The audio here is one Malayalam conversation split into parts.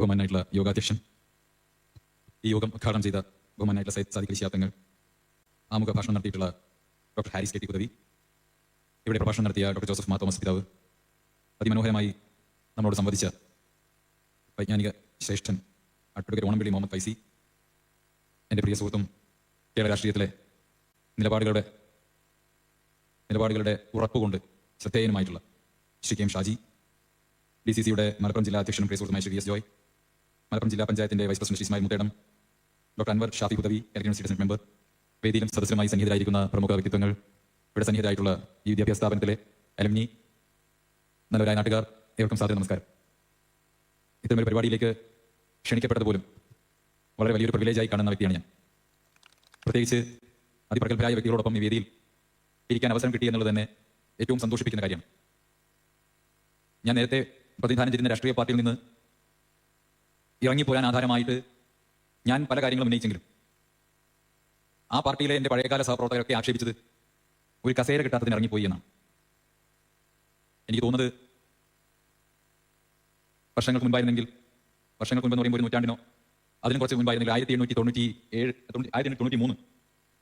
ബഹുമാനായിട്ടുള്ള യോഗാധ്യക്ഷൻ. ഈ യോഗം ഉദ്ഘാടനം ചെയ്ത ബഹുമാനായിട്ടുള്ള സൈദ് സാദിഖ് ശാത്തങ്ങൾ ആമുഖ ഭാഷണം നടത്തിയിട്ടുള്ള ഡോക്ടർ ഹാരിസ് കെട്ടി ഉദവി ഇവിടെ പ്രഭാഷണം നടത്തിയ ഡോക്ടർ ജോസഫ് മാ തോമസ് പിതാവ് അതിമനോഹരമായി നമ്മളോട് സംവദിച്ച വൈജ്ഞാനിക ശ്രേഷ്ഠൻ അഡ്വക്കേറ്റ് ഓണംപിള്ളി മുഹമ്മദ് ഫൈസി എന്റെ പ്രിയ സുഹൃത്തും കേരള രാഷ്ട്രീയത്തിലെ നിലപാടുകളുടെ നിലപാടുകളുടെ ഉറപ്പുകൊണ്ട് ശ്രദ്ധേയനുമായിട്ടുള്ള Shri K M Shaji D C സിയുടെ മലപ്പുറം ജില്ലാ അധ്യക്ഷനും പ്രിയ സുഹൃത്തുമായ ശ്രീ വി എസ് ജോയ് മലപ്പുറം ജില്ലാ പഞ്ചായത്തിന്റെ vice president Shri Ismail Muthedam doctor Anwar Shafi Hudawi electronic citizen member വേദിയിലും സദസ്യരുമായി സന്നിഹിതരായിരിക്കുന്ന പ്രമുഖ വ്യക്തിത്വങ്ങൾ ഇവിടെ സന്നിഹിതരായിട്ടുള്ള ഈ വിദ്യാഭ്യാസ സ്ഥാപനത്തിലെ അലമിനി നല്ലവരായ നാട്ടുകാർ ഏവർക്കും സാധ്യത നമസ്കാരം. ഇത്തരമൊരു പരിപാടിയിലേക്ക് ക്ഷണിക്കപ്പെട്ടത് പോലും വളരെ വലിയൊരു പ്രിവിലേജായി കാണുന്ന വ്യക്തിയാണ് ഞാൻ. പ്രത്യേകിച്ച് അതിപ്രഗത്ഭരായ വ്യക്തികളോടൊപ്പം ഈ വേദിയിൽ ഇരിക്കാൻ അവസരം കിട്ടി എന്നുള്ളത് തന്നെ ഏറ്റവും സന്തോഷിപ്പിക്കുന്ന കാര്യമാണ്. ഞാൻ നേരത്തെ പ്രതിനിധാനം ചെയ്യുന്ന രാഷ്ട്രീയ പാർട്ടിയിൽ നിന്ന് ഇറങ്ങിപ്പോരാൻ ആധാരമായിട്ട് ഞാൻ പല കാര്യങ്ങളും ഉന്നയിച്ചെങ്കിലും ആ പാർട്ടിയിലെ എന്റെ പഴയകാല സഹപ്രവർത്തകരൊക്കെ ആക്ഷേപിച്ചത് ഒരു കസേര കിട്ടാത്തതിന് ഇറങ്ങിപ്പോയി എന്നാണ്. എനിക്ക് തോന്നുന്നത് വർഷങ്ങൾക്ക് മുൻപായിരുന്നെങ്കിൽ വർഷങ്ങൾക്ക് മുൻപ് എന്ന് പറയുമ്പോൾ ഒരു നൂറ്റാണ്ടിനോ അതിനും കുറച്ച് മുൻപായിരുന്നെങ്കിൽ ആയിരത്തി എണ്ണൂറ്റി തൊണ്ണൂറ്റി ഏഴ് ആയിരത്തി എണ്ണൂറ്റി തൊണ്ണൂറ്റി മൂന്ന്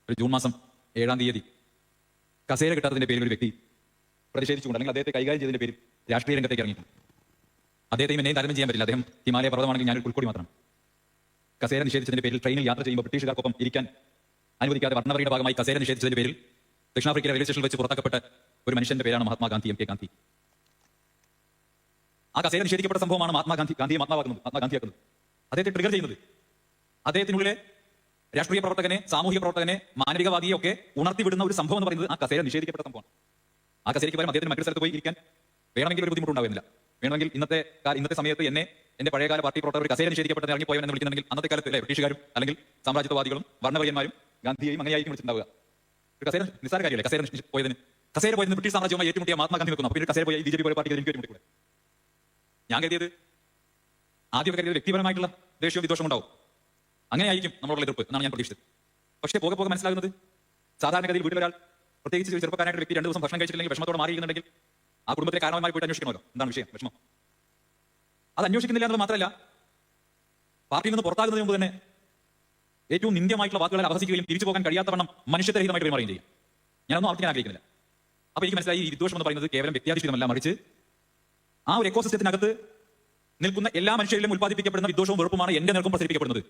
ഒരു ജൂൺ മാസം ഏഴാം തീയതി കസേര കിട്ടാത്തതിന്റെ പേരിൽ ഒരു വ്യക്തി പ്രതിഷേധിച്ചുകൊണ്ട് അല്ലെങ്കിൽ അദ്ദേഹത്തെ കൈകാര്യം ചെയ്തതിന്റെ പേരിൽ രാഷ്ട്രീയ രംഗത്തേക്ക് ഇറങ്ങിയിട്ടുണ്ട്. അദ്ദേഹത്തെയും എന്നെയും താരതമ്യം ചെയ്യാൻ പറ്റില്ല. അദ്ദേഹം ഹിമാലയ പർവതമാണെങ്കിൽ ഞാനൊരു പുൽക്കൊടി മാത്രം. കസേര നിഷേധിച്ചതിന്റെ പേരിൽ ട്രെയിനിൽ യാത്ര ചെയ്യുമ്പോൾ ബ്രിട്ടീഷുകാർക്കൊപ്പം ഇരിക്കാൻ അനുവദിക്കാതെ വർണവരുടെ ഭാഗമായി കസേര നിഷേധിച്ചതിന്റെ പേരിൽ ദക്ഷിണാഫ്രിക്കയിലെ റെയിൽവേ സ്റ്റേഷനിൽ വെച്ച് പുറത്താക്കപ്പെട്ട ഒരു മനുഷ്യന്റെ പേരാണ് മഹാത്മാഗാന്ധി എം കെ ഗാന്ധി. ആ കസേര നിഷേധിക്കപ്പെട്ട സംഭവമാണ് മഹാത്മാഗാന്ധി ഗാന്ധിയെ മഹാത്മാവാക്കുന്നത് മഹാത്മാഗാന്ധിയാക്കുന്നത് അദ്ദേഹത്തെ ട്രിഗർ ചെയ്യുന്നത് അദ്ദേഹത്തിനുള്ളിലെ രാഷ്ട്രീയ പ്രവർത്തകനെ സാമൂഹിക പ്രവർത്തകനെ മാനവികവാദിയെ ഒക്കെ ഉണർത്തിവിടുന്ന ഒരു സംഭവം എന്ന് പറയുന്നത് ആ കസേര നിഷേധിക്കപ്പെട്ട സംഭവമാണ്. ആ കസേരയ്ക്ക് പകരം അദ്ദേഹത്തിന് മറ്റൊരു സ്ഥലത്ത് പോയി ഇരിക്കാൻ വേണമെങ്കിൽ ഒരു ബുദ്ധിമുട്ടുണ്ടാവുന്നില്ല വേണമെങ്കിൽ ഇന്നത്തെ ഇന്നത്തെ സമയത്ത് എന്നെ എന്റെ പഴയകാല പാർട്ടി പ്രവർത്തകർ കസേര നിഷേധിക്കപ്പെട്ട ഇറങ്ങിപ്പോയവൻ എന്ന് വിളിക്കുന്നുണ്ടെങ്കിൽ അന്നത്തെ കാലത്ത് ബ്രിട്ടീഷുകാരും അല്ലെങ്കിൽ സാമ്രാജ്യത്വവാദികളും വർണവര്യന്മാരും ഗാന്ധിയെയും അങ്ങനെയായിരിക്കും വിളിച്ചിട്ടുണ്ടാവുക. കസേര നിസ്സാര കാര്യമല്ലേ? കസേര പോയതിന്. കസേര പോയതിന് ബ്രിട്ടീഷ് സാമ്രാജ്യവുമായി ഏറ്റുമുട്ടിയ മഹാത്മാഗാന്ധി നിൽക്കുന്നു. അപ്പോൾ കസേര പോയി ബി ജെ പി പോലെ പാർട്ടി എനിക്ക് ഏറ്റുമുട്ടിക്കൂടെ? ഞാൻ കരുതിയത് ആദ്യം കരുതിയത് വ്യക്തിപരമായിട്ടുള്ള ദേഷ്യവും വിദ്വേഷവും ഉണ്ടാവും. അങ്ങനെ അങ്ങനെയായിരിക്കും നമ്മളുള്ള എതിർപ്പ് എന്നാണ് ഞാൻ പ്രതീക്ഷിച്ചത്. പക്ഷേ പോകെ പോകെ മനസ്സിലാകുന്നത് സാധാരണഗതിയിൽ വീട്ടിലൊരാൾ പ്രത്യേകിച്ച് ചെറുപ്പക്കാരായിട്ട് വ്യക്തി രണ്ട് ദിവസം ഭക്ഷണം കഴിച്ചില്ലെങ്കിൽ വിഷമത്തോടെ മാറിയിരുന്നുണ്ടെങ്കിൽ ആ കുടുംബത്തിലെ കാരണമായി പോയിട്ട് അന്വേഷിക്കണമല്ലോ. എന്താണ് വിഷയം? വിഷമം. അത് അന്വേഷിക്കുന്നില്ല എന്നത് മാത്രമല്ല പാർട്ടിയിൽ നിന്ന് പുറത്താകുന്നതിന് മുമ്പ് തന്നെ ഏറ്റവും നിന്ദ്യമായിട്ടുള്ള വാക്കുകളെ അപഹസിക്കുകയും തിരിച്ചു പോകാൻ കഴിയാത്തവണ്ണം മനുഷ്യരഹിതമായിട്ട് പെരുമാറുകയും ചെയ്യും. ഞാനൊന്നും ആവർത്തിക്കാൻ ആഗ്രഹിക്കുന്നില്ല. അപ്പൊ എനിക്ക് മനസ്സിലായി ഈ വിദ്വേഷം എന്ന് പറയുന്നത് കേവലം വ്യക്തിയാധിഷ്ഠിതമല്ല മറിച്ച് ആ ഒരു എക്കോസിസ്റ്റത്തിനകത്ത് നിൽക്കുന്ന എല്ലാ മനുഷ്യരിലും ഉത്പാദിപ്പിക്കപ്പെടുന്ന വിദ്വേഷവും വെറുപ്പുമാണ് എന്റെ നിൽക്കും പ്രസരിപ്പിക്കപ്പെടുന്നത്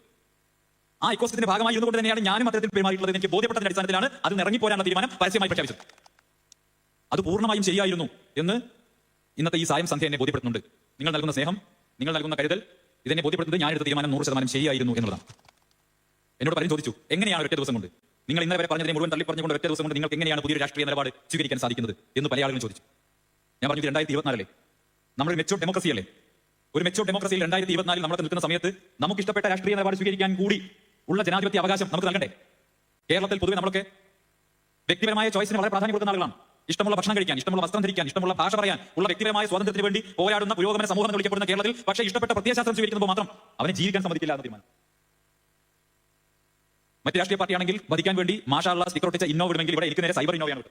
ആ ഇക്കോസിസ്റ്റത്തിന്റെ ഭാഗമായി ഇരുന്നുകൊണ്ട് തന്നെയാണ് ഞാനും അത്തരത്തിൽ പെരുമാറിയിട്ടുള്ളത് എനിക്ക് ബോധ്യപ്പെട്ടതിന്റെ അടിസ്ഥാനത്തിലാണ് അത് ഇറങ്ങിപ്പോരാനുള്ള തീരുമാനം പരസ്യമായി പ്രഖ്യാപിച്ചത്. അത് പൂർണമായും ശരിയായിരുന്നു എന്ന് ഇന്നത്തെ ഈ സായം സന്ധ്യ എന്നെ ബോധ്യപ്പെടുത്തുന്നുണ്ട്. നിങ്ങൾ നൽകുന്ന സ്നേഹം നിങ്ങൾ നൽകുന്ന കരുതൽ ഇതെന്നെ ബോധ്യപ്പെടുത്തുന്നത് ഞാൻ എടുത്ത തീരുമാനം നൂറ് ശതമാനം ശരിയായിരുന്നു എന്നുള്ളതാണ്. എന്നോട് പറഞ്ഞു ചോദിച്ചു എങ്ങനെയാണ് ഒറ്റ ദിവസം കൊണ്ട്? നിങ്ങൾ ഇന്നലെ വരെ പറഞ്ഞതിനെ മുഴുവൻ തള്ളി പറഞ്ഞുകൊണ്ട് ഒറ്റ ദിവസം കൊണ്ട് നിങ്ങൾക്ക് എങ്ങനെയാണ് പുതിയ രാഷ്ട്രീയ നിലപാട് സ്വീകരിക്കാൻ സാധിക്കുന്നത് എന്ന് പല ആളുകളും ചോദിച്ചു. ഞാൻ പറഞ്ഞു രണ്ടായിരത്തി ഇരുപത്തിനാലല്ലേ നമ്മൾ മെച്ചൂർ ഡെമോക്രസി അല്ലേ? ഒരു മെച്ചൂർ ഡെമോക്രസിയിൽ രണ്ടായിരത്തി ഇരുപത്തിനാലിൽ നമ്മൾ നിൽക്കുന്ന സമയത്ത് നമുക്ക് ഇഷ്ടപ്പെട്ട രാഷ്ട്രീയ നിലപാട് സ്വീകരിക്കാൻ കൂടി ഉള്ള ജനാധിപത്യ അവകാശം നമുക്ക് നൽകണ്ടേ? കേരളത്തിൽ പൊതുവെ നമ്മളൊക്കെ വ്യക്തിപരമായ ചോയ്സിന് വളരെ പ്രാധാന്യം കൊടുക്കുന്ന ആളുകളാണ്. ഇഷ്ടമുള്ള ഭക്ഷണം കഴിക്കാൻ ഇഷ്ടമുള്ള വസ്ത്രം ധരിക്കാൻ ഇഷ്ടമുള്ള ഭാഷ പറയാൻ ഉള്ള വ്യക്തിപരമായ സ്വാതന്ത്ര്യത്തിന് വേണ്ടി പോരാടുന്ന പുരോഗമന സമൂഹം വിളിക്കപ്പെടുന്ന കേരളത്തിൽ പക്ഷേ ഇഷ്ടപ്പെട്ട പ്രത്യയശാസ്ത്രം സ്വീകരിക്കുമ്പോൾ മാത്രം അവനെ ജീവിക്കാൻ സമ്മതിക്കില്ല എന്ന തീരുമാനം. മറ്റ് രാഷ്ട്രീയ പാർട്ടിയാണെങ്കിൽ വധിക്കാൻ വേണ്ടി മാഷാള്ള സ്റ്റിക്കർ ഒട്ടിച്ച ഇന്നോ വിടുമെങ്കിൽ ഇവിടെ എനിക്ക് നേരെ സൈബർ ഇന്നോവയാണ്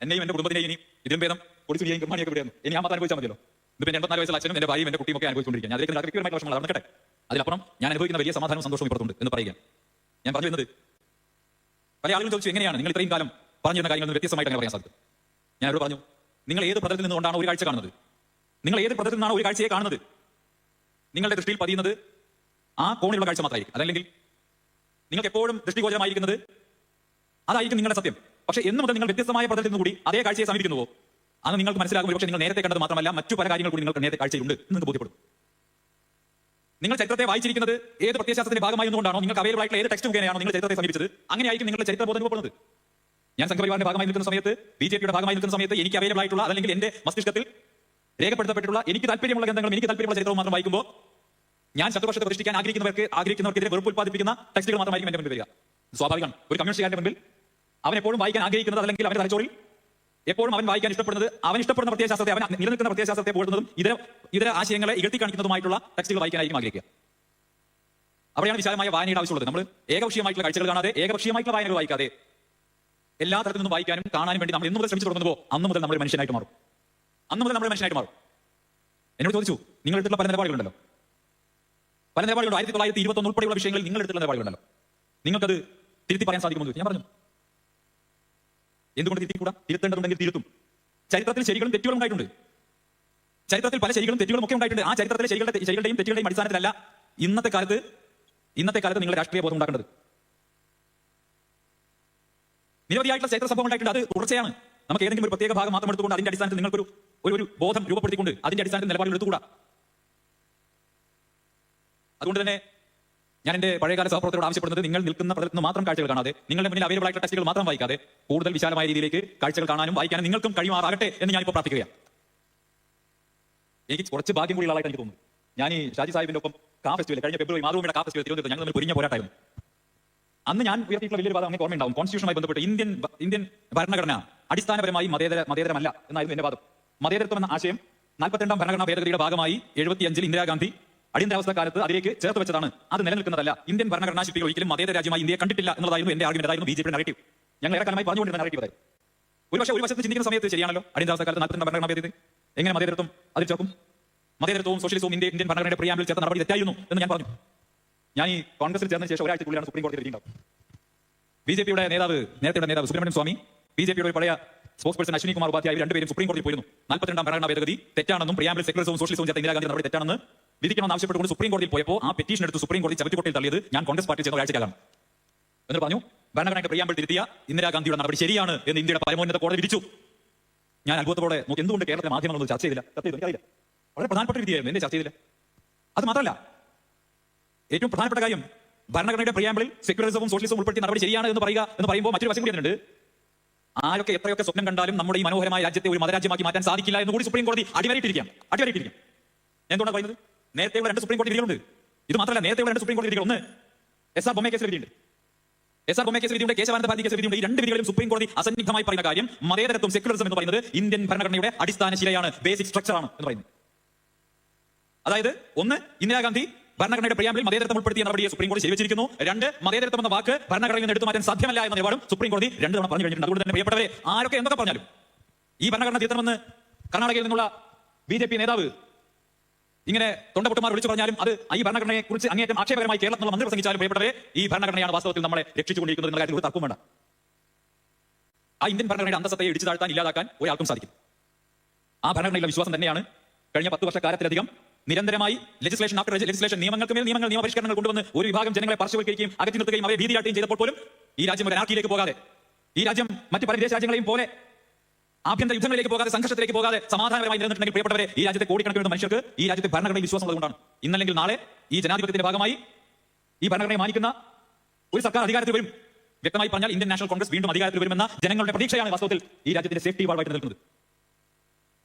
എന്നെയും എന്റെ കുടുംബത്തിനെയും ഇനി ഇതിലും ഭേദം പൊടിച്ചുലിയും കുർബാനിയൊക്കെ വിടുന്നു ഇനി ആ മാത്രം അനുഭവിച്ചാൽ മതിയല്ലോ. ഇതിപ്പോ എൺപത്തിനാല് വയസ്സുള്ള അച്ഛനും എന്റെ ഭാര്യയും എന്റെ കുട്ടിയും ഒക്കെ അനുഭവിച്ചുകൊണ്ടിരിക്കുകയാണ്. അതിലേക്ക് വ്യക്തിപരമായ പ്രശ്നങ്ങൾ നടക്കട്ടെ അതിലപ്പുറം ഞാൻ അനുഭവിക്കുന്ന വലിയ സമാധാനവും സന്തോഷവും ഇപ്പുറത്തുണ്ട് എന്ന് പറയുക ഞാൻ പറഞ്ഞു വരുന്നത് പല ആളുകളും ചോദിച്ചു എങ്ങനെയാണ്? നിങ്ങൾ ഇത്രയും കാലം പറഞ്ഞിരുന്ന കാര്യങ്ങൾ നിന്ന് വ്യത്യസ്തമായിട്ട് അങ്ങനെ പറയാൻ സാധിക്കും. ഞാൻ അവരോട് പറഞ്ഞു നിങ്ങൾ ഏത് പ്രതലത്തിൽ നിന്നുകൊണ്ടാണ് ഒരു കാഴ്ച കാണുന്നത്? നിങ്ങൾ ഏത് പ്രതലത്തിൽ നിന്നാണ് ഒരു കാഴ്ചയെ കാണുന്നത്? നിങ്ങളുടെ ദൃഷ്ടിയിൽ പതിയുന്നത് ആ കോണിലുള്ള കാഴ്ച മാത്രമായിരിക്കും. അതല്ലെങ്കിൽ നിങ്ങൾക്ക് എപ്പോഴും ദൃഷ്ടിഗോചരമായിരിക്കുന്നത് അതായിരിക്കും നിങ്ങളുടെ സത്യം. പക്ഷേ എന്ന് മുതൽ നിങ്ങൾ വ്യത്യസ്തമായ പ്രതലത്തിൽ നിന്ന് കൂടി അതേ കാഴ്ചയെ സമീപിക്കുന്നുവോ? അന്ന് നിങ്ങൾക്ക് മനസ്സിലാകും പക്ഷേ നിങ്ങൾ നേരത്തെ കണ്ടത് മാത്രമല്ല മറ്റു പല കാര്യങ്ങൾ കൂടി നിങ്ങൾക്ക് നേരത്തെ കാഴ്ചയുണ്ട് എന്ന് നിങ്ങൾക്ക് ബോധ്യപ്പെടും. നിങ്ങൾ ചരിത്രത്തെ വായിച്ചിരിക്കുന്നത് ഏത് പ്രത്യയശാസ്ത്രത്തിന്റെ ഭാഗമായി നിന്നുകൊണ്ടാണോ നിങ്ങൾക്ക് അവൈലബിൾ ആയിട്ടുള്ള ഏത് ടെക്സ്റ്റ് മുഖേനയാണോ നിങ്ങൾ ചരിത്രത്തെ സമീപിച്ചത്? അങ്ങനെയായിരിക്കും നിങ്ങളുടെ ചരിത്രബോധം അനുഭവപ്പെടുന്നത് ഞാൻ സംഘപരിവാറിന്റെ ഭാഗമായി നിൽക്കുന്ന സമയത്ത് ബി ജെ പിയുടെ ഭാഗമായി നിൽക്കുന്ന സമയത്ത് എനിക്ക് അവൈലബിൾ ആയിട്ടുള്ള അല്ലെങ്കിൽ എന്റെ മസ്തിഷ്കത്തിൽ രേഖപ്പെടുത്തപ്പെട്ടിട്ടുള്ള എനിക്ക് താല്പര്യമുള്ള ഗ്രന്ഥങ്ങളും എനിക്ക് താല്പര്യമുള്ള ചരിത്രവും മാത്രം വായിക്കുമ്പോൾ ഞാൻ ശത്രുപക്ഷത്തെ പ്രതിഷ്ഠിക്കാൻ ആഗ്രഹിക്കുന്നവർക്ക് ആഗ്രഹിക്കുന്നവർക്കെതിരെ വെറുപ്പ് ഉത്പാദിപ്പിക്കുന്ന ടെക്സ്റ്റുകൾ മാത്രമായിരിക്കും എന്റെ മുന്നിൽ വരിക. സ്വാഭാവികമാണ്. ഒരു കമ്മ്യൂണിസ്റ്റുകാരന്റെ മുമ്പിൽ അവൻ എപ്പോഴും വായിക്കാൻ ആഗ്രഹിക്കുന്നത് അല്ലെങ്കിൽ അവന്റെ തലച്ചോറിൽ എപ്പോഴും അവൻ വായിക്കാൻ ഇഷ്ടപ്പെടുന്നത് അവൻ ഇഷ്ടപ്പെടുന്ന പ്രത്യയശാസ്ത്രത്തെ അവൻ നിലനിൽക്കുന്ന പ്രത്യയശാസ്ത്രത്തെ പോകുന്നതും ഇതര ഇതര ആശയങ്ങളെ ഇകഴ്ത്തി കാണിക്കുന്നതുമായിട്ടുള്ള ടെക്സ്റ്റുകൾ വായിക്കാനായിരിക്കും ആഗ്രഹിക്കുക. അവിടെയാണ് വിശാലമായ വായനയുടെ ആവശ്യമുള്ളത്. നമ്മൾ ഏകപക്ഷീയമായിട്ടുള്ള കാഴ്ചകൾ കാണാതെ ഏകപക്ഷീയമായിട്ടുള്ള വായനകൾ വായിക്കാതെ എല്ലാ തരത്തിൽ നിന്നും വായിക്കാനും കാണാനും വേണ്ടി നമ്മൾ എന്ന് മുതൽ ശ്രമിച്ചു തുടങ്ങുമ്പോൾ അന്ന് മുതൽ നമ്മൾ മനുഷ്യനായിട്ട് മാറും. അന്ന് മുതൽ നമ്മൾ മനുഷ്യനായിട്ട് മാറും. എന്നോട് ചോദിച്ചു നിങ്ങൾ എടുത്തിട്ടുള്ള പല നിലപാടുകളുണ്ടല്ലോ? പല നിലപാടുകൾ ആയിരത്തി തൊള്ളായിരത്തി ഇരുപത്തൊന്ന് ഉൾപ്പെടെയുള്ള വിഷയങ്ങളിൽ നിങ്ങൾ എടുത്തുള്ള നിലപാടുകളുണ്ടല്ലോ. നിങ്ങൾക്കത് തിരുത്തി പറയാൻ സാധിക്കുമെന്ന്. ഞാൻ പറഞ്ഞു എന്തുകൊണ്ട് തിരുത്തിക്കൂടാ? തിരുത്തേണ്ടതുണ്ടെങ്കിൽ തിരുത്തും. ചരിത്രത്തിൽ ശരികളും തെറ്റുകളും ഉണ്ടായിട്ടുണ്ട്. ചരിത്രത്തിൽ പല ശരികളും തെറ്റുകളും ഒക്കെ ഉണ്ടായിട്ടുണ്ട്. ആ ചരിത്രത്തിലെ ശരികളുടെ ശരികളുടെയും തെറ്റുകളുടെയും അടിസ്ഥാനത്തിലല്ല ഇന്നത്തെ കാലത്ത് ഇന്നത്തെ കാലത്ത് നിങ്ങളുടെ രാഷ്ട്രീയ ബോധം ഉണ്ടാക്കേണ്ടത്. നിരവധിയായിട്ടുള്ള ചരിത്ര സംഭവം ഉണ്ടായിട്ടുണ്ട് അത് തുടർച്ചയാണ്. നമുക്ക് ഏതെങ്കിലും ഒരു പ്രത്യേക ഭാഗം മാത്രം എടുത്തുകൊണ്ട് അതിന്റെ അടിസ്ഥാനത്തിൽ നിങ്ങൾക്കൊരു ഒരു ഒരു ബോധം രൂപപ്പെടുത്തിക്കൊണ്ട് അതിന്റെ അടിസ്ഥാനത്തിൽ നിലപാടുകൾ എടുത്തുകൂടാ. അതുകൊണ്ട് തന്നെ ഞാൻ എന്റെ പഴയകാല സഹപ്രവർത്തകരോട് ആവശ്യപ്പെടുന്നത് നിങ്ങൾ നിൽക്കുന്ന പ്രതലത്തിൽ നിന്ന് മാത്രം കാഴ്ചകൾ കാണാതെ നിങ്ങളുടെ മുന്നിൽ അവൈലബിൾ ആയിട്ടുള്ള ടെസ്റ്റുകൾ മാത്രം വായിക്കാതെ കൂടുതൽ വിശാലമായ രീതിയിലേക്ക് കാഴ്ചകൾ കാണാനും വായിക്കാനും നിങ്ങൾക്കും കഴിയുമാറാകട്ടെ എന്ന് ഞാനിപ്പോൾ പ്രാർത്ഥിക്കുകയാണ്. എനിക്ക് കുറച്ച് ഭാഗ്യം കൂടി ആളായിട്ട് എനിക്ക് തോന്നുന്നു ഞാൻ ഈ ഷാജി സാഹിബിന്റെ ഒപ്പം കാ ഫെസ്റ്റിവൽ കഴിഞ്ഞ ഫെബ്രുവരി മാതൃഭൂമിയുടെ കാ ഫെസ്റ്റിവൽ തിരുവനന്തപുരത്ത് ഞങ്ങൾ പൊരിഞ്ഞ പോരാട്ടമായിരുന്നു. അന്ന് ഞാൻ ഉയർത്തിയിട്ടുള്ള വലിയൊരു വാദം അങ്ങനെ ഓർമ്മയുണ്ടാവും. കോൺസ്റ്റിറ്റ്യൂഷനുമായി ബന്ധപ്പെട്ട് ഇന്ത്യൻ ഇന്ത്യൻ ഭരണഘടന അടിസ്ഥാനപരമായി മതേതര മതേതരമല്ല എന്നായിരുന്നു എന്റെ വാദം മതേതരത്വം എന്ന ആശയം നാൽപ്പത്തിരണ്ടാം ഭരണഘടനാ ഭേദഗതിയുടെ ഭാഗമായി എഴുപത്തിയഞ്ചിൽ ഇന്ദിരാഗാന്ധി അടിയന്തരാവസ്ഥ കാലത്ത് അതിലേക്ക് ചേർത്ത് വെച്ചതാണ്. അത് നിലനിൽക്കുന്നതല്ല. ഇന്ത്യൻ ഭരണഘടനാ ശില്പികൾ ഒരിക്കലും മതേതര രാജ്യമായി ഇന്ത്യയെ കണ്ടിട്ടില്ല എന്നതായിരുന്നു എന്റെ ആർഗ്യുമെന്റ് ആയിരുന്നു ബി പിയുടെ നറേറ്റീവ് ഞങ്ങൾ ഏറെക്കാലമായി പറഞ്ഞുകൊണ്ടിരുന്ന നറേറ്റീവ് അതായത് ഒരു പക്ഷേ ഒരു വശത്ത് ചിന്തിക്കുന്ന സമയത്ത് ശരിയാണല്ലോ? അടിയന്തരാവസ്ഥ കാലത്ത് നാൽപ്പത്തിരണ്ടാം ഭരണഘടനാ ഭേദഗതി. എങ്ങനെ മതേതരത്വം അതിൽ ചേർക്കും? മതേതരത്വവും സോഷ്യലിസവും ഇന്ത്യ ഇന്ത്യൻ ഭരണഘടനയുടെ പ്രിയാമ്പിൽ ചേർത്ത നടപടി തെറ്റായിരുന്നു എന്ന് ഞാൻ പറഞ്ഞു. ഞാൻ ഈ കോൺഗ്രസിൽ ചേർന്ന ശേഷം ഒരാഴ്ചക്കുള്ളിലാണ് സുപ്രീം കോടതി വിധിയുണ്ടാവും ബി ജെ പിയുടെ നേതാവ് നേരത്തെയുടെ നേതാവ് സുബ്രഹ്മണ്യം സ്വാമി ബി ജെ പിയുടെ പഴയ സ്പോർട്സ് പേഴ്സൺ അശ്വിനി കുമാർ ഉപാധ്യായ രണ്ടുപേരും സുപ്രീം കോടതി പോയിരുന്നു. നാൽപ്പത്തിരണ്ടാം ഭരണഘടനാ ഭേദഗതി തെറ്റാണെന്നും പ്രിയാമ്പിൽ സെക്യുലറിസവും സോഷ്യലിസവും ചേർത്ത ഇന്ദിരാഗാന്ധി നടപടി തെറ്റാണെന്ന് വിധിക്കണമെന്ന് ആവശ്യപ്പെട്ടുകൊണ്ട് സുപ്രീം കോടതിയിൽ പോയപ്പോൾ ആ പെറ്റീഷൻ എടുത്ത് സുപ്രീം കോടതി ചവിറ്റുകൊട്ടയിൽ തള്ളിയത് ഞാൻ കോൺഗ്രസ് പാർട്ടി ചേർന്ന ഒരാഴ്ചക്കാലാണ് എന്ന് പറഞ്ഞു ഭരണഘടനയുടെ പ്രിയാമ്പിൾ തിരുത്തിയ ഇന്ദിരാഗാന്ധിയുടെ നടപടി ശരിയാണ് എന്ന് ഇന്ത്യയുടെ പരമോന്നത കോടതി വിധിച്ചു. ഞാൻ അത്ഭുതത്തോടെ നോക്കി എന്തുകൊണ്ട് കേരളത്തിലെ മാധ്യമങ്ങളൊന്നും ചർച്ച ചെയ്തില്ല? ചർച്ച ചെയ്തു എനിക്കറിയില്ല. വളരെ പ്രധാനപ്പെട്ട വിധിയായിരുന്നു. എന്നെ ചർച്ച ചെയ്തില്ല? അത് മാത്രമല്ല ഏറ്റവും പ്രധാനപ്പെട്ട കാര്യം ഭരണഘടനയുടെ പ്രിയാമ്പിളിൽ സെക്യുലറിസവും സോഷ്യലിസവും ഉൾപ്പെടുത്തി നടപടി ശരിയാണ് എന്ന് പറയുക എന്ന് പറയുമ്പോൾ മറ്റൊരു വശം കൂടി ആരൊക്കെ എത്രയൊക്കെ സ്വപ്നം കണ്ടാലും നമ്മുടെ ഈ മനോഹരമായ രാജ്യത്തെ ഒരു മതരാജ്യമാക്കി മാറ്റാൻ സാധിക്കില്ല എന്ന് കൂടി സുപ്രീം കോടതി അടിവരയിട്ടിരിക്കാം അടിവരയിട്ടിരിക്കാം എന്തുകൊണ്ടാണ് പറയുന്നത്? നേരത്തെയുള്ള രണ്ട് സുപ്രീം കോടതി വിധികളുണ്ട്. ഇത് മാത്രമല്ല നേരത്തെയുള്ള രണ്ട് സുപ്രീം കോടതി വിധികൾ. ഒന്ന് എസ് ആർ ബൊമ്മ കേസ് വിധിയുണ്ട്. എസ് ആർ ബൊമ്മ കേസ് വിധിയുണ്ട് കേശവാനന്ദ ഭാരതി കേസ് വിധിയുണ്ട് ഈ രണ്ട് വിധികളിലും സുപ്രീം കോടതി അസന്നിഗ്ധമായി പറയുന്ന കാര്യം മതേതരത്വം സെക്യുലറിസം എന്ന് പറയുന്നത് ഇന്ത്യൻ ഭരണഘടനയുടെ അടിസ്ഥാന ശിലയാണ് ബേസിക് സ്ട്രക്ചർ ആണ് എന്ന് പറയുന്നത്. അതായത് ഒന്ന് ഇന്ദിരാഗാന്ധി ഭരണഘടനയുടെ പ്രിയാമ്പിൽ മതേതരത്വം ഉൾപ്പെടുത്തിയ നടപടിയെ സുപ്രീം കോടതി ശരിവച്ചിരിക്കുന്നു. രണ്ട് മതേതരത്വം എന്ന വാക്ക് ഭരണഘടനയിൽ നിന്ന് എടുത്തു മാറ്റാൻ സാധ്യമല്ല എന്ന നിലപാടും സുപ്രീം കോടതി രണ്ട് തവണ പറഞ്ഞു കഴിഞ്ഞിട്ടുണ്ട്. അതുകൊണ്ട് തന്നെ പ്രിയപ്പെട്ടവരെ ആരൊക്കെ എന്തൊക്കെ പറഞ്ഞാലും ഈ ഭരണഘടന തിരുത്തണമെന്ന് കർണാടകയിൽ നിന്നുള്ള ബി ജെ പി നേതാവ് ഇങ്ങനെ തൊണ്ടപൊട്ടുമാർ വിളിച്ചു പറഞ്ഞാലും അത് ഈ ഭരണഘടനയെ കുറിച്ച് അങ്ങേറ്റം ആക്ഷേപകരമായി കേരളത്തിലുള്ള മന്ത്രി പ്രസംഗിച്ചാലും പ്രിയപ്പെട്ടവരെ ഈ ഭരണഘടനയാണ് വാസ്തവത്തിൽ നമ്മളെ രക്ഷിച്ചുകൊണ്ടിരിക്കുന്നത് എന്ന കാര്യത്തിൽ ഒരു തർക്കം വേണ്ട. ആ ഇന്ത്യൻ ഭരണഘടനയുടെ അന്തസ്സത്തെ ഇടിച്ചു താഴ്ത്താൻ ഇല്ലാതാക്കാൻ ഒരാൾക്കും സാധിക്കും ആ ഭരണഘടനയിലെ വിശ്വാസം തന്നെയാണ് കഴിഞ്ഞ പത്ത് വർഷക്കാലത്തിലധികം നിരന്തരമായി ലെജിസ്ലേഷൻ ആഫ്റ്റർ ലെജിസ്ലേഷൻ നിയമങ്ങൾക്ക് മേൽ നിയമങ്ങൾ നിയമപരിഷ്കരണങ്ങൾ കൊണ്ടുവന്ന് ഒരു വിഭാഗം ജനങ്ങളെ പാർശ്വവൽക്കരിക്കുകയും അകറ്റി നിർത്തുകയും അവരെ ഭീതിയാട്ടുകയും ചെയ്തപ്പോൾ പോലും ഈ രാജ്യം ഒരു അനാർക്കിയിലേക്ക് പോകാതെ ഈ രാജ്യം മറ്റ് പല വിദേശ രാജ്യങ്ങളെയും പോലെ ആഭ്യന്തര യുദ്ധങ്ങളിലേക്ക് പോകാതെ സംഘർഷത്തിലേക്ക് പോകാതെ സമാധാനപരമായി നിലനിർത്തുന്നെങ്കിൽ പ്രിയപ്പെട്ടവരെ ഈ രാജ്യത്തെ കോടിക്കണക്കിന് മനുഷ്യർക്ക് ഈ രാജ്യത്തെ ഭരണഘടനയിൽ വിശ്വാസം ഉള്ളതുകൊണ്ടാണ് ഇന്നല്ലെങ്കിൽ നാളെ ഈ ജനാധിപത്യത്തിന്റെ ഭാഗമായി ഈ ഭരണഘടനയെ മാനിക്കുന്ന ഒരു സർക്കാർ അധികാരത്തിൽ വരും. വ്യക്തമായി പറഞ്ഞാൽ ഇന്ത്യൻ നാഷണൽ കോൺഗ്രസ് വീണ്ടും അധികാരത്തിൽ വരുമെന്ന ജനങ്ങളുടെ പ്രതീക്ഷയാണ് വാസ്തവത്തിൽ ഈ രാജ്യത്തിന്റെ സേഫ്റ്റി വാൾവായിട്ട് നിൽക്കുന്നത്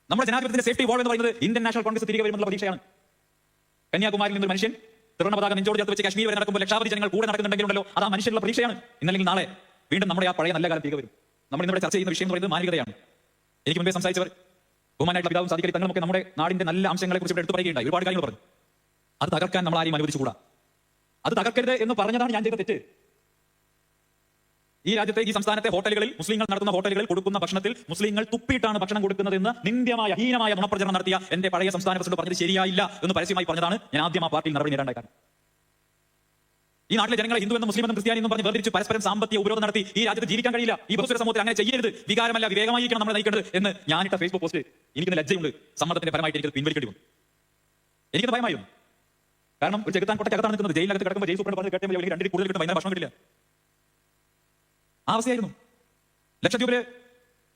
നമ്മുടെ ജനാധിപത്യത്തിന്റെ സേഫ്റ്റി വാൾ എന്ന് പറയുന്നത് ഇന്ത്യൻ നാഷണൽ കോൺഗ്രസ് തിരികെ വരുമെന്നുള്ള പ്രതീക്ഷയാണ്. കന്യാകുമാരിയിൽ നിന്നൊരു മനുഷ്യൻ ത്രിവർണ പതാക നെഞ്ചോട് ചേർത്ത് വെച്ച് കാശ്മീർ വരെ നടക്കുമ്പോൾ ലക്ഷാവധി ജനങ്ങൾ കൂടെ നടക്കുന്നുണ്ടെങ്കിലുണ്ടല്ലോ അതാ ആ മനുഷ്യനുള്ള പ്രതീക്ഷയാണ്. ഇന്നല്ലെങ്കിൽ നാളെ വീണ്ടും നമ്മുടെ ആ പഴയ നല്ല കാലം തിരികെ വരും. നമ്മൾ ഇന്നിവിടെ ചർച്ച ചെയ്യുന്ന വിഷയം എന്ന് പറയുന്നത് മാനവികതയാണ് എനിക്ക് മുമ്പേ സംസാരിച്ചവർ ബഹുമാനായിട്ടുള്ള പിതാവും സാധിക്കലി തങ്ങളുമൊക്കെ നമ്മുടെ നാടിന്റെ നല്ല അംശങ്ങളെ കുറിച്ച് എടുത്തു പറയുകയുണ്ടായി. ഒരുപാട് കാര്യങ്ങൾ പറഞ്ഞു. അത് തകർക്കാൻ നമ്മൾ ആരെയും അനുവദിച്ചുകൂടാ? അത് തകർക്കരുത് എന്ന് പറഞ്ഞതാണ് ഞാൻ ചെയ്ത തെറ്റ്. ഈ രാജ്യത്തെ ഈ സംസ്ഥാനത്തെ ഹോട്ടലുകളിൽ മുസ്ലിങ്ങൾ നടത്തുന്ന ഹോട്ടലുകളിൽ കൊടുക്കുന്ന ഭക്ഷണത്തിൽ മുസ്ലിങ്ങൾ തുപ്പിയിട്ടാണ് ഭക്ഷണം കൊടുക്കുന്നതെന്ന് നിന്ദ്യമായ ഹീനമായ ഗുണപ്രചരണം നടത്തിയ എന്റെ പഴയ സംസ്ഥാന പ്രസിഡന്റ് പറഞ്ഞത് ശരിയായില്ല എന്ന് പരസ്യമായി പറഞ്ഞതാണ് ഞാൻ ആദ്യം ആ പാർട്ടിയിൽ നടപടി നേടാണ്ടായി കാരണം. ഈ നാട്ടിലെ ജനങ്ങളെ ഹിന്ദു എന്നും മുസ്ലിം എന്നും ക്രിസ്ത്യാനി എന്നും പറഞ്ഞ് വേർതിരിച്ച് പരസ്പരം സാമ്പത്തിക ഉപരോധം നടത്തി ഈ രാജ്യത്ത് ജീവിക്കാൻ കഴിയില്ല. ഈ ബഹുസ്വര സമൂഹത്തിൽ അങ്ങനെ ചെയ്യരുത്. വികാരമല്ല വിവേകമായിരിക്കണം നമ്മൾ നയിക്കേണ്ടത് എന്ന് ഞാനിട്ട ഫേസ്ബുക്ക് പോസ്റ്റ് എനിക്കിന്ന് ലജ്ജയുണ്ട്. സമ്മർദ്ദത്തിന്റെ ഫലമായിട്ട് എനിക്ക് പിൻവലിക്കേണ്ടി വന്നു. എനിക്കത് ഭയമായിരുന്നു. കാരണം ഒരു ചെകുത്താൻ കൊട്ടക്കകത്താണ് നിൽക്കുന്നത്. ജയിലിനകത്ത് കിടക്കുമ്പോൾ ജയിൽ സൂപ്രണ്ട് പറഞ്ഞ് കേട്ടുമ്പോൾ രണ്ട് കൂടുതൽ കിട്ടും ഭയങ്കര ഭക്ഷണം കിട്ടില്ല. ആ അവസ്ഥയായിരുന്നു ലക്ഷദ്വീപിൽ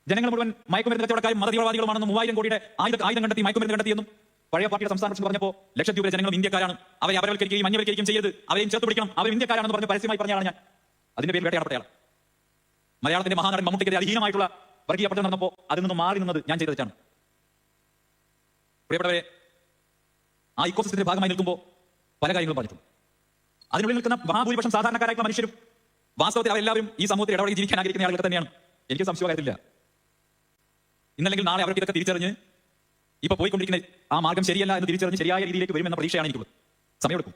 ജനങ്ങൾ മുഴുവൻ മയക്കുമരുന്ന് കച്ചവടക്കാരും മതതീവ്രവാദികളുമാണെന്ന് മൂവായിരം കോടിയുടെ ആയുധ ആയുധം കണ്ടെത്തി മയക്കുമരുന്ന് കണ്ടെത്തിയെന്നും പഴയ പാർട്ടിയുടെ സംസ്ഥാന പ്രസിഡന്റ് പറഞ്ഞപ്പോൾ ലക്ഷദ്വീപിലെ ജനങ്ങളും ഇന്ത്യക്കാരാണ്. അവരെ അപരവൽക്കരിക്കുകയും അന്യവൽക്കരിക്കുകയും ചെയ്യരുത്. അവരെയും ചേർത്ത് പിടിക്കണം. അവർ ഇന്ത്യക്കാരാണെന്ന് പറഞ്ഞ് പരസ്യമായി പറഞ്ഞാണ് ഞാൻ. അതിന്റെ പേര് വേട്ടയാടപ്പെട്ടയാൾ മലയാളത്തിന്റെ മഹാനടൻ മമ്മൂട്ടിക്കെതിരെ അധീനമായിട്ടുള്ള വർഗീയ പഠനം നടന്നപ്പോൾ അതിൽ നിന്ന് മാറി നിന്നത് ഞാൻ ചെയ്ത വെച്ചാണ് പ്രിയപ്പെട്ടവരെ ആ ഇക്കോസിസ്റ്റത്തിന്റെ ഭാഗമായി നിൽക്കുമ്പോൾ പല കാര്യങ്ങളും പറഞ്ഞിട്ടുണ്ട്. അതിനുള്ളിൽ നിൽക്കുന്ന മഹാഭൂരിപക്ഷം സാധാരണക്കാരായിട്ടുള്ള മനുഷ്യരും വാസ്തവത്തിൽ അവരെല്ലാവരും ഈ സമൂഹത്തിൽ ഇടപെടി ജീവിക്കാൻ ആഗ്രഹിക്കുന്ന ആളുകൾ തന്നെയാണ്. എനിക്ക് സംശയം കാര്യത്തില്ല ഇന്നല്ലെങ്കിൽ നാളെ അവർക്ക് ഇതൊക്കെ തിരിച്ചറിഞ്ഞ് ഇപ്പൊ പോയിക്കൊണ്ടിരിക്കുന്ന ആ മാർഗം ശരിയല്ല എന്ന് തിരിച്ചറിഞ്ഞ് ശരിയായ രീതിയിലേക്ക് വരുമെന്ന പ്രതീക്ഷയാണ് എനിക്കുള്ളത്. സമയമെടുക്കും.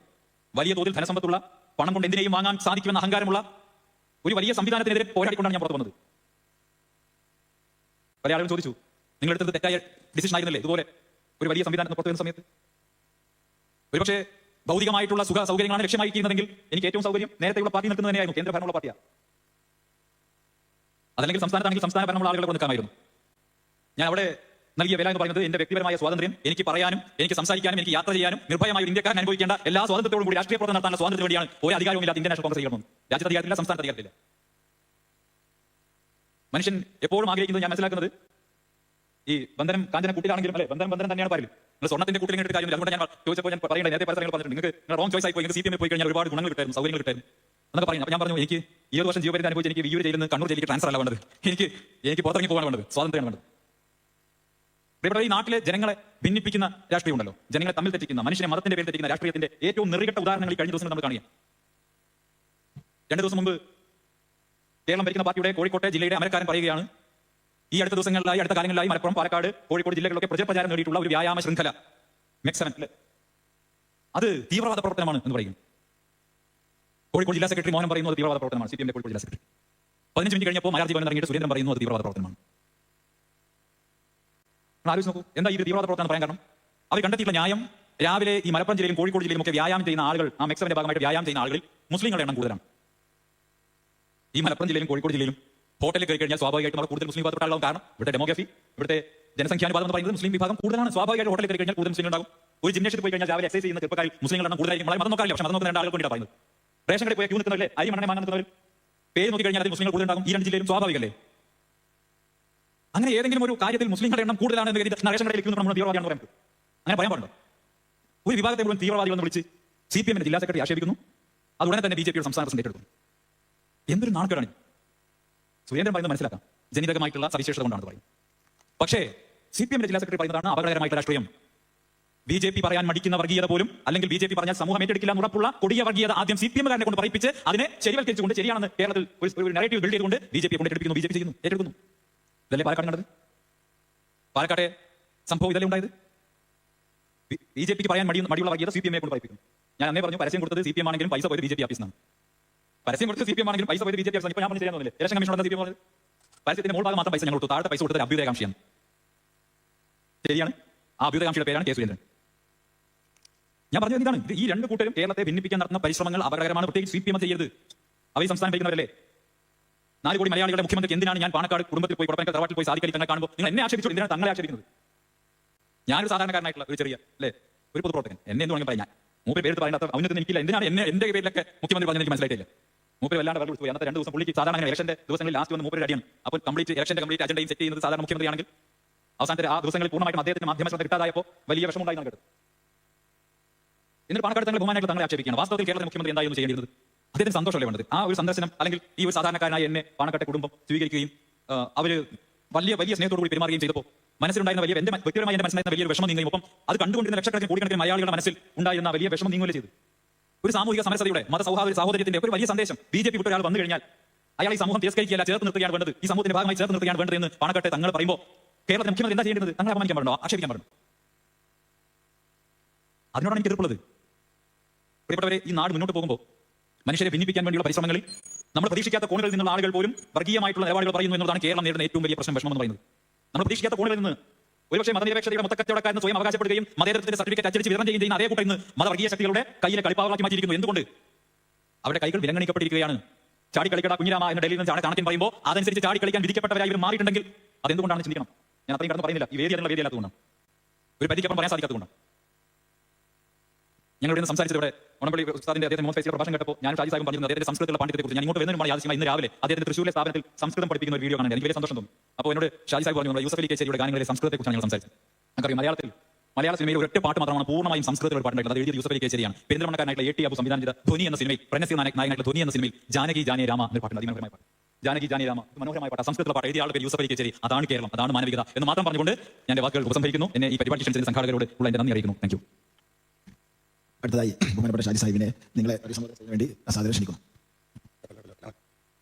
വലിയ തോതിൽ ധനസമ്പത്തുള്ള പണം കൊണ്ട് എന്തിനേയും വാങ്ങാൻ സാധിക്കുമെന്ന അഹങ്കാരമുള്ള ഒരു വലിയ സംവിധാനത്തിനെതിരെ പോരാടിക്കൊണ്ടാണ് ഞാൻ പുറത്തു വന്നത് പല ആളുകളും ചോദിച്ചു നിങ്ങൾ എടുത്തത് തെറ്റായ ഡിസിഷൻ ആയിരുന്നല്ലേ? ഇതുപോലെ ഒരു വലിയ സംവിധാനത്തിന് പുറത്തു വരുന്ന സമയത്ത്? ഒരുപക്ഷെ ഭൗതികമായിട്ടുള്ള സുഖ സൗകര്യങ്ങളാണ് ലക്ഷ്യമാക്കിയിരുന്നതെങ്കിൽ എനിക്ക് ഏറ്റവും സൗകര്യം നേരത്തെയുള്ള പാർട്ടി നിൽക്കുന്നത് തന്നെയായിരുന്നു കേന്ദ്ര ഭരണമുള്ള പാർട്ടിയാണ് അതല്ലെങ്കിൽ സംസ്ഥാനത്താണെങ്കിൽ സംസ്ഥാന ഭരണമുള്ള ആളുകളെ കൊണ്ട് നിൽക്കാമായിരുന്നു. ഞാൻ അവിടെ നൽകിയ വില എന്ന് പറയുന്നത് എന്റെ വ്യക്തിപരമായ സ്വാതന്ത്ര്യം. എനിക്ക് പറയാനും എനിക്ക് സംസാരിക്കാനും എനിക്ക് യാത്ര ചെയ്യാനും നിർഭയമായ ഇന്ത്യക്കാരൻ അനുഭവിക്കേണ്ട എല്ലാ സ്വാതന്ത്ര്യത്തോടും കൂടി രാഷ്ട്രീയ പ്രവർത്തനം നടത്താനുള്ള സ്വാതന്ത്ര്യം വേണ്ടിയാണ് ഒരു അധികാരവുമില്ലാത്ത ഇന്ത്യൻ നാഷണൽ കോൺഗ്രസ് ചെയ്യണമെന്ന് രാജ്യത്ത് അധികാരത്തില്ല സംസ്ഥാന അധികാരത്തില്ല മനുഷ്യൻ എപ്പോഴും ആഗ്രഹിക്കുന്നത് ഞാൻ മനസ്സിലാക്കുന്നത് ഈ ബന്ധനം കാഞ്ചന കൂട്ടിലാണെങ്കിലും അല്ലെ? ബന്ധനം ബന്ധനം തന്നെയാണ് പറയൽ സ്വർണത്തിന്റെ കൂട്ടിൽ ഇങ്ങനെ കാര്യമില്ല അതുകൊണ്ട് ഞാൻ ചോദിച്ചപ്പോൾ ഞാൻ പറയുന്നത് നേരത്തെ പല സ്ഥലങ്ങൾ പറഞ്ഞിട്ടുണ്ട്. നിങ്ങൾക്ക് നിങ്ങൾ റോങ് ചോയ്സ് ആയി പോയി. സി പി എമ്മിൽ പോയി കഴിഞ്ഞാൽ ഒരുപാട് ഗുണങ്ങൾ കിട്ടായിരുന്നു സൗകര്യങ്ങൾ കിട്ടായിരുന്നു. എന്നൊക്കെ അപ്പോൾ ഞാൻ പറഞ്ഞു എനിക്ക് ഈ ഒരു വർഷം ജീവപരിധി അനുഭവിച്ച് എനിക്ക് വിയൂർ ജയിലിൽ കണ്ണൂർ ജയിലിലേക്ക് ട്രാൻസ്ഫർ അല്ല വേണ്ടത് എനിക്ക് എനിക്ക് പുറത്തിറങ്ങി പോകാൻ വേണ്ടത് സ്വാതന്ത്ര്യമാണ് വേണ്ടത് ഇവിടെ ഈ നാട്ടിലെ ജനങ്ങളെ ഭിന്നിപ്പിക്കുന്ന രാഷ്ട്രീയം ഉണ്ടല്ലോ. ജനങ്ങളെ തമ്മിൽ തെറ്റിക്കുന്ന മനുഷ്യനെ മതത്തിന്റെ പേരിൽ തെറ്റിക്കുന്ന രാഷ്ട്രീയത്തിന്റെ ഏറ്റവും നിറികെട്ട ഉദാഹരണങ്ങൾ കഴിഞ്ഞ ദിവസം നമ്മൾ കാണുക രണ്ട് ദിവസം മുമ്പ് കേരളം ഭരിക്കുന്ന പാർട്ടിയുടെ കോഴിക്കോട്ടെ ജില്ലയുടെ അമരക്കാരൻ പറയുകയാണ് ഈ അടുത്ത ദിവസങ്ങളിലായി അടുത്ത കാലങ്ങളിലായി മലപ്പുറം പാലക്കാട് കോഴിക്കോട് ജില്ലകളിലൊക്കെ പ്രചാരം നേടിയിട്ടുള്ള ഒരു വ്യായാമ ശൃംഖല. മെക്സവൻ അത് തീവ്രവാദ പ്രവർത്തനമാണ് എന്ന് പറയും കോഴിക്കോട് ജില്ലാ സെക്രട്ടറി മോഹൻ പറയുന്നു തീവ്രവാദ പ്രവർത്തനമാണ്. സി പി എം കോഴിക്കോട് ജില്ലാ സെക്രട്ടറി. പതിനഞ്ച് മിനിറ്റ് കഴിഞ്ഞപ്പോൾ മലയാള ഭവൻ ഇറങ്ങിയിട്ട് സുരേന്ദ്രൻ പറയുന്നു തീവ്രവാദ പ്രവർത്തനമാണ്. ആലോചിച്ച് നോക്കൂ. എന്താ ഈ തീവ്രവാദ പ്രവർത്തനം പറയാൻ കാരണം? അവർ കണ്ടെത്തിയിട്ടുള്ള ന്യായം രാവിലെ ഈ മലപ്പുറം ജില്ലയിലും കോഴിക്കോട് ജില്ലയിലും ഒക്കെ വ്യായാമം ചെയ്യുന്ന ആളുകൾ ആ മെക്സവന്റെ ഭാഗമായിട്ട് വ്യായാമം ചെയ്യുന്ന ആളുകളിൽ മുസ്ലിങ്ങളുടെ എണ്ണം കൂടുതലാണ്. ഈ മലപ്പുറം ജില്ലയിലും കോഴിക്കോട് ജില്ലയിലും ഹോട്ടലിൽ കയറി കഴിഞ്ഞാൽ സ്വാഭാവികമായിട്ടും അവിടെ കൂടുതൽ മുസ്ലിം വിഭാഗം കാരണം ഇവിടുത്തെ ഡെമോഗ്രഫി ഇവിടുത്തെ ജനസംഖ്യാനുപാതം എന്ന് പറയുന്നത് മുസ്ലിം വിഭാഗം കൂടുതലാണ് സ്വാഭാവികമായിട്ട് ഹോട്ടലിൽ കയറി കഴിഞ്ഞാൽ കൂടുതൽ മുസ്ലിം ഉണ്ടാകും ഒരു ജിംനേഷ്യത്തിൽ പോയി കഴിഞ്ഞാൽ രാവിലെ എക്സൈസ് ചെയ്യുന്ന ചെറുപ്പക്കാരിൽ മുസ്ലിങ്ങളാണ് കൂടുതലായിരിക്കും. മതം നോക്കാറില്ല. പക്ഷേ മതം നോക്കുന്ന രണ്ട് ആളുകൾ വേണ്ടിയാണ് പറയുന്നത്. റേഷൻ കടയിൽ പോയി ക്യൂ നിൽക്കുന്നവരെ അരി മണ്ണെ വാങ്ങാൻ നിൽക്കുന്നവർ പേര് നോക്കി കഴിഞ്ഞാൽ അതിൽ മുസ്ലിങ്ങൾ കൂടുതലുണ്ടാകും. ഈ രണ്ട് ജില്ലയിലും സ്വാഭാവികമല്ലേ? അങ്ങനെ ഏതെങ്കിലും ഒരു കാര്യത്തിൽ മുസ്ലിങ്ങളുടെ എണ്ണം കൂടുതലാണെന്ന് കരുതി റേഷൻ കടയിൽ നമ്മൾ തീവ്രവാദിയാണ് പറയുന്നത് അങ്ങനെ പറയാൻ പാടുണ്ടോ? ഒരു വിഭാഗത്തെ മുഴുവൻ തീവ്രവാദികൾ എന്ന് വിളിച്ച് സി പി എമ്മിന്റെ ജില്ലാ സെക്രട്ടറി ആക്ഷേപിക്കുന്നു അത് ഉടനെ തന്നെ ബി ജെ പിയുടെ സംസ്ഥാന പ്രസിഡന്റ് ഏറ്റെടുക്കുന്നു എന്തൊരു നാണക്കേടാണ്? സുരേന്ദ്രൻ പറയുന്നത് മനസ്സിലാക്കാം. ജനിതകമായിട്ടുള്ള സവിശേഷത കൊണ്ടാണ് പറയും. പക്ഷേ സി പി എമ്മിന്റെ ജില്ലാ സെക്രട്ടറി പറയുന്നതാണ് അപകടകരമായിട്ടുള്ള രാഷ്ട്രീയം. ബി ജെ പി പറയാൻ മടിക്കുന്ന വർഗീയത പോലും അല്ലെങ്കിൽ ബി ജെ പി പറഞ്ഞാൽ സമൂഹം ഏറ്റെടുക്കില്ല ഉറപ്പുള്ള കൊടിയ വർഗീയത ആദ്യം സി പി എമ്മുകാരനെ കൊണ്ട് പറയിപ്പിച്ച് അതിനെ ശരിവൽക്കരിച്ചുകൊണ്ട് ശരിയാണെന്ന് കേരളത്തിൽ ഒരു നെറേറ്റീവ് ബിൽഡ് ചെയ്തുകൊണ്ട് ബി ജെ പി കൊണ്ട് ഏറ്റെടുപ്പിക്കുന്നു ബി ജെ പി ചെയ്യുന്നു ഏറ്റെടുക്കുന്നു. ഇതല്ലേ പാലക്കാട് കണ്ടത് പാലക്കാട്ടെ സംഭവം ഇതല്ലേ ഉണ്ടായത്? ബി ജെ പിക്ക് പറയാൻ മടി മടിയുള്ള വർഗീയത സി പി എമ്മിനെ കൊണ്ട് പറയിപ്പിക്കുന്നു. ഞാൻ അന്നേ പറഞ്ഞു പരസ്യം കൊടുത്തത് സി പി എം ആണെങ്കിലും പൈസ പോയത് ബി ജെ പി ഓഫീസിനാണ് പരസ്യം കൊടുത്ത് സി പി എം ആണെങ്കിലും പൈസ പോയി ബി ജെ പി ഇപ്പോൾ ഞാൻ പറഞ്ഞു ചെയ്യാൻ തോന്നില്ല election commission C P M പറഞ്ഞു പരസ്യത്തിന്റെ മുകൾ ഭാഗം മാത്രം പൈസ ഞങ്ങൾ കൊടുത്തു. താഴത്തെ പൈസ കൊടുത്തത് അഭ്യുദയകാംക്ഷിയാണ്. ശരിയാണ്? ആ അഭ്യുദയകാംക്ഷിയുടെ പേരാണ് കെ സുരേന്ദ്രൻ ഞാൻ പറഞ്ഞത് ഇതാണ്. ഇത് ഈ രണ്ട് കൂട്ടരും കേരളത്തെ ഭിന്നിപ്പിക്കാൻ നടത്തുന്ന പരിശ്രമങ്ങൾ അപകടകരമാണ്. പ്രത്യേകിച്ച് സി പി എം ചെയ്യരുത്. അവർ സംസ്ഥാനം ഭരിക്കുന്നവരല്ലേ? നാല് കോടി മലയാളികളുടെ മുഖ്യമന്ത്രിക്ക് എന്തിനാണ് ഞാൻ പാണക്കാട് കുടുംബത്തിൽ പോയി കുടപ്പനക്ക് തറവാട്ടിൽ പോയി സാധിക്കലി തന്നെ കാണുമ്പോൾ നിങ്ങൾ എന്നെ ആക്ഷേപിച്ചു എന്തിനാണ് തങ്ങളെ ആക്ഷേപിക്കുന്നത്? ഞാനൊരു സാധാരണക്കാരനായിട്ടുള്ള ഒരു ചെറിയ അല്ലേ? ഒരു പൊതുപ്രവർത്തകൻ. എന്നെ എന്ന് വേണമെങ്കിൽ പറയാം ഞാൻ. പേര് പറയുന്നത് അവനൊന്നും എനിക്കില്ല. എന്തിനാണ് എന്നെ എന്റെ പേരിലൊക്കെ മുഖ്യമന്ത്രി പറഞ്ഞത് എനിക്ക് മനസ്സിലായിട്ടില്ല. മൂപ്പര് വല്ലാണ്ട് വെള്ളം പോയി. അന്നത്തെ രണ്ട് ദിവസം പുള്ളിക്ക് സാധാരണ അങ്ങനെ ഇലക്ഷന്റെ ദിവസങ്ങളിൽ ലാസ്റ്റ് വന്ന് മൂപ്പര് അടിയാണ്. അപ്പോൾ കംപ്ലീറ്റ് ഇലക്ഷന്റെ കംപ്ലീറ്റ് അജണ്ടയും സെറ്റ് ചെയ്യുന്നത് സാധാരണ മുഖ്യമന്ത്രിയാണെങ്കിൽ അവസാനത്തെ ആ ദിവസങ്ങളിൽ പൂർണമായിട്ട് അദ്ദേഹത്തിന് മാധ്യമ ശ്രദ്ധ കിട്ടാതായപ്പോൾ വലിയ വിഷമമുണ്ടായി കേട്ടത്. എന്നിട്ട് പാണക്കാട് തങ്ങൾ ബഹുമാനായിട്ട് തങ്ങളെ ആക്ഷേപിക്കുകയാണ്. വാസ്തവത്തിൽ കേരളത്തിലെ മുഖ്യമന്ത്രി എന്തായിരുന്നു ചെയ്യേണ്ടത് അദ്ദേഹത്തിന് സന്തോഷമല്ലേ വേണ്ടത് ആ ഒരു സന്ദർശനം അല്ലെങ്കിൽ ഈ ഒരു സാധാരണക്കാരനായ എന്നെ പാണക്കാട്ടെ കുടുംബം സ്വീകരിക്കുകയും അവർ വലിയ വലിയ സ്നേഹത്തോടു കൂടി പെരുമാറുകയും ചെയ്തപ്പോൾ മനസ്സിലുണ്ടായിരുന്ന വലിയ എന്റെ വ്യക്തിപരമായി എന്റെ മനസ്സിലായിരുന്ന വലിയൊരു വിഷമം നീങ്ങുകയും ഒപ്പം അത് കണ്ടുകൊണ്ടിരുന്ന ലക്ഷക്കണക്കിന് കോടിക്കണക്കിന് മലയാളികളുടെ മനസ്സിൽ ഉണ്ടായിരുന്ന വലിയ വിഷമം നീങ്ങുകയും ചെയ്തു ഒരു സാമൂഹിക സമരസതയുടെ മത സൗഹാർദ്ദ സഹോദര്യത്തിന്റെ ഒരു വലിയ സന്ദേശം ബി ജെ പി വിട്ടൊരാൾ വന്നു കഴിഞ്ഞാൽ അയാൾ ഈ സമൂഹം തിരസ്കരിക്കുകയല്ല ചേർത്ത് നിർത്തുകയാണ് വേണ്ടത്. ഈ സമൂഹത്തിന്റെ ഭാഗമായി ചേർത്ത് നിർത്തുകയാണ് വേണ്ടത് എന്ന് പാണക്കാട്ടെ തങ്ങൾ പറയുമ്പോൾ കേരളത്തിലെ മുഖ്യമന്ത്രി എന്താ ചെയ്യേണ്ടത്? തങ്ങളെ അപമാനിക്കാൻ പറഞ്ഞോ? ആക്ഷേപിക്കാൻ പറഞ്ഞു? അതിനോടാണ് എനിക്ക് എതിർപ്പുള്ളത്. പ്രിയപ്പെട്ടവരെ ഈ നാട് മുന്നോട്ട് പോകുമ്പോൾ മനുഷ്യരെ ഭിന്നിപ്പിക്കാൻ വേണ്ടിയുള്ള പരിശ്രമങ്ങളിൽ നമ്മൾ പ്രതീക്ഷിക്കാത്ത കോണുകളിൽ നിന്നുള്ള ആളുകൾ പോലും വർഗീയമായിട്ടുള്ള നിലപാടുകൾ പറയുന്നു എന്നതാണ് കേരളം നേരിടുന്ന ഏറ്റവും വലിയ പ്രശ്നം വിഷമം എന്ന് പറയുന്നത്. നമ്മൾ പ്രതീക്ഷിക്കാത്ത കോണുകളിൽ നിന്ന് ഒരുപക്ഷെ മതനിരപേക്ഷതയുടെ മൊത്തക്കച്ചവടക്കാരെന്ന് സ്വയം അവകാശപ്പെടുകയും മതേതരത്തിന്റെ സർട്ടിഫിക്കറ്റ് അച്ചടിച്ച് വിതരണം ചെയ്യുന്ന അതേ കൂട്ടം ഇന്ന് മതവർഗീയ ശക്തികളുടെ കയ്യിലെ കളിപ്പാവളാക്കി മാറ്റിയിരിക്കുന്നു. എന്തുകൊണ്ട്? അവരുടെ കൈകൾ വിലങ്ങണിക്കപ്പെട്ടിരിക്കുകയാണ്. ചാടി കളിക്കട കുഞ്ഞിരാമ എന്ന ഡൽഹിയിൽ നിന്ന് ചാണകത്തിന് പറയുമ്പോൾ അതനുസരിച്ച് ചാടി കളിക്കാൻ വിധിക്കപ്പെട്ടവരായി ഇവർ മാറിയിട്ടുണ്ടെങ്കിൽ അതെന്തുകൊണ്ടാണ് ചിന്തിക്കണം. ഞാൻ അത്രയും കടന്ന് പറയുന്നില്ല. ഈ വേദി അതിനുള്ള വേദിയല്ലാത്തതുകൊണ്ടാണ് ഒരു പരിധിക്കപ്പം പറയാൻ സാധിക്കാത്തതുകൊണ്ടാണ് ഞങ്ങൾ ഇവിടെ സംസാരിച്ചത് ഇവിടെ ഉണമ്പള്ളി ഉസ്താദിന്റെ മോൻ ഫേസിലെ പ്രഭാഷണം കേട്ടപ്പോൾ ഞാൻ ഷാജി സാഹിബ് പറഞ്ഞിരുന്നത് അദ്ദേഹത്തിന്റെ സംസ്കൃതത്തിലുള്ള പാണ്ഡിത്യത്തെ കുറിച്ച്. ഞാൻ ഇങ്ങോട്ട് വരുന്നതിന് ആദ്യമായി ഇന്ന് രാവിലെ അദ്ദേഹത്തിന്റെ തൃശ്ശൂരിലെ സ്ഥാപനത്തിൽ സംസ്കൃതം പഠിപ്പിക്കുന്ന ഒരു വീഡിയോ കാണാൻ എനിക്ക് വലിയ സന്തോഷം തോന്നും. അപ്പോൾ എന്നോട് ഷാജി സാഹിബ് പറഞ്ഞു യൂസഫ് അലി കേച്ചേരിയുടെ ഗാനങ്ങളിലെ സംസ്കൃതത്തെ കുറിച്ച് ഞങ്ങൾ സംസാരിച്ചത്. നമുക്കറിയാം മലയാളത്തിൽ മലയാള സിനിമയിൽ ഒരൊറ്റ പാട്ട് മാത്രമാണ് പൂർണമായും സംസ്കൃതത്തിൽ ഒരു അത് എഴുതിയ യൂസഫ് അലി കേച്ചേരിയാണ്. പെരിന്തൽമണ്ണക്കാരനായിട്ടുള്ള എ ടി അബു സംവിധാനം ചെയ്ത ധ്വനി എന്ന സിനിമയിൽ പ്രനസി നായക് നായകനായിട്ടുള്ള ധ്വനി എന്ന സിനിമയിൽ ജാനകി ജാനി രാമ എന്ന പാട്ടുണ്ട്. അതിമനോഹരമായ പാട്ട്. ജാനകി ജാനി രാമ മനോഹരമായ പാട്ട് സംസ്കൃത പാട്ട്. എഴുതിയ ആളുടെ യൂസഫ് അലി കേച്ചേരി. അതാണ് കേരളം. അതാണ് മാനവികത എന്ന് മാത്രം പറഞ്ഞുകൊണ്ട് ഞാൻ വാക്കുകൾ ഉപസംഹരിക്കുന്നു. എന്നെ ഈ പരിപാടി സംഘാടകരോട് ഉള്ള എന്റെ നന്ദി അറിയിക്കുന്നു. താങ്ക് അടുത്തതായി ബഹുമാനപ്പെട്ട ഷാജി സാഹിബിനെ നിങ്ങളെ അഭിസംബോധന ചെയ്യാൻ വേണ്ടി സാദരം ക്ഷണിക്കുന്നു.